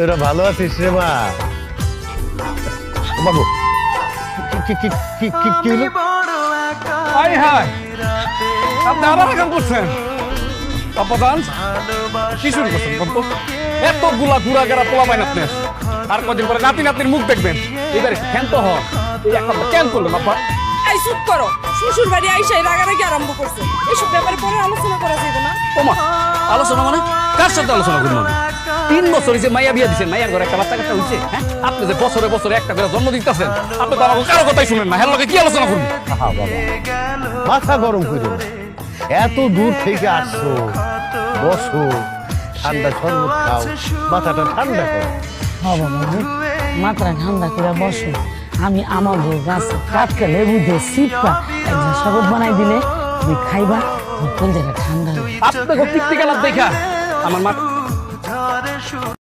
তোরা ভালো আছিস রে মা। বাবু কি কি কি কি কি হলো? হাই হাই আপনি আবার আগাম করছেন। অপদান কি শুরু করছেন বলতো? এতগুলা গুড়া গেরা পোলা পাইন আপনি আর কদিন পরে নাতি নাতির মুখ দেখবেন। এবারে ক্ষান্ত হন এই একটা কেন করলেন আপা এই চুপ করো। শ্বশুর বাড়ি আইসাই রাগারাগি আরম্ভ করছে। এইসব ব্যাপারে পরে আলোচনা করা যাবে না। ওমা আলোচনা মানে? কার সাথে আলোচনা করব? তিন বছর হয়েছে মাইয়া বিয়া দিচ্ছেন মাইয়ার ঘরে একটা বাচ্চা কাচ্চা হয়েছে হ্যাঁ? আপনি যে বছরে বছরে একটা করে জন্ম দিতেছেন আপনি তো আমাকে কারও কথাই শুনেন না। হ্যাঁ লোকে কি আলোচনা বাবা। মাথা গরম করে। এত দূর থেকে আসছো বসো ঠান্ডা শরবত খাও মাথাটা ঠান্ডা করো। বাবা বাবু মাত্রা ঠান্ডা করে বসো। আমি আমার বউ গাছ কাটকে লেবু দিয়ে সিপা এক গ্লাস শরবত বানাই দিলে তুমি খাইবা কোন জায়গা ঠান্ডা আপনাকে টিকটিকানা দেখা আমার মা show.